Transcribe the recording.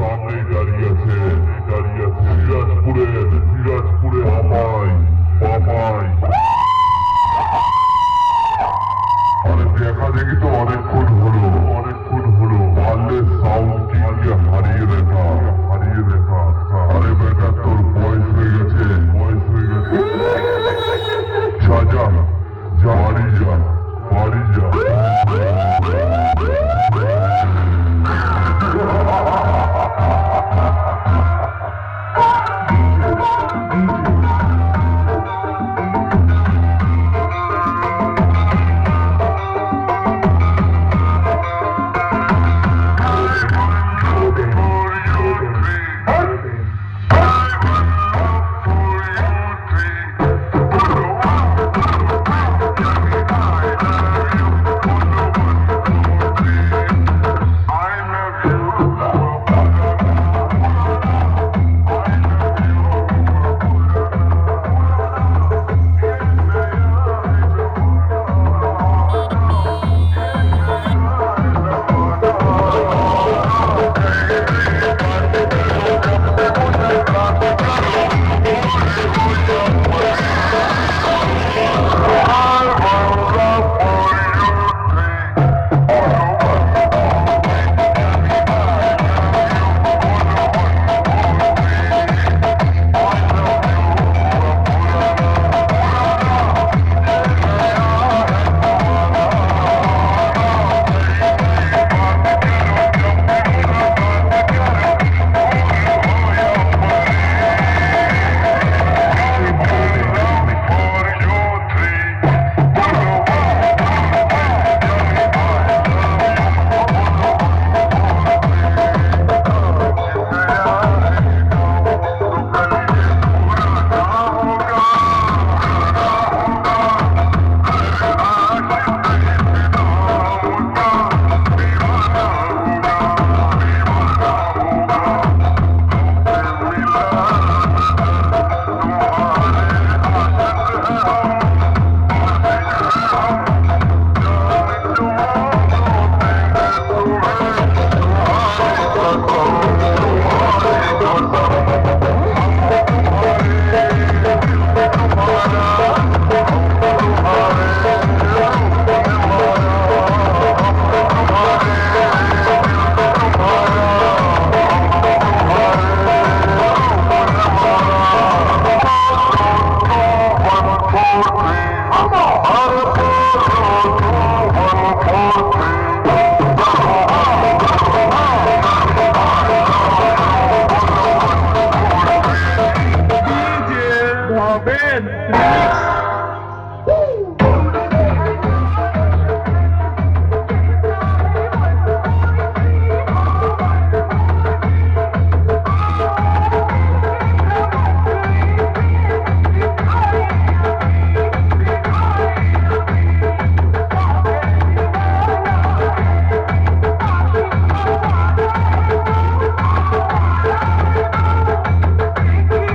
সামনেই দাঁড়িয়ে আছে দাঁড়িয়ে আছে সিরাজপুরের সিরাজপুরে মামাই মামাই আরে দেখা দেখি তো অনেকক্ষণ হলো অনেকক্ষণ হলো। পারলে সাউন্ড কিংকে হারিয়ে দেখা।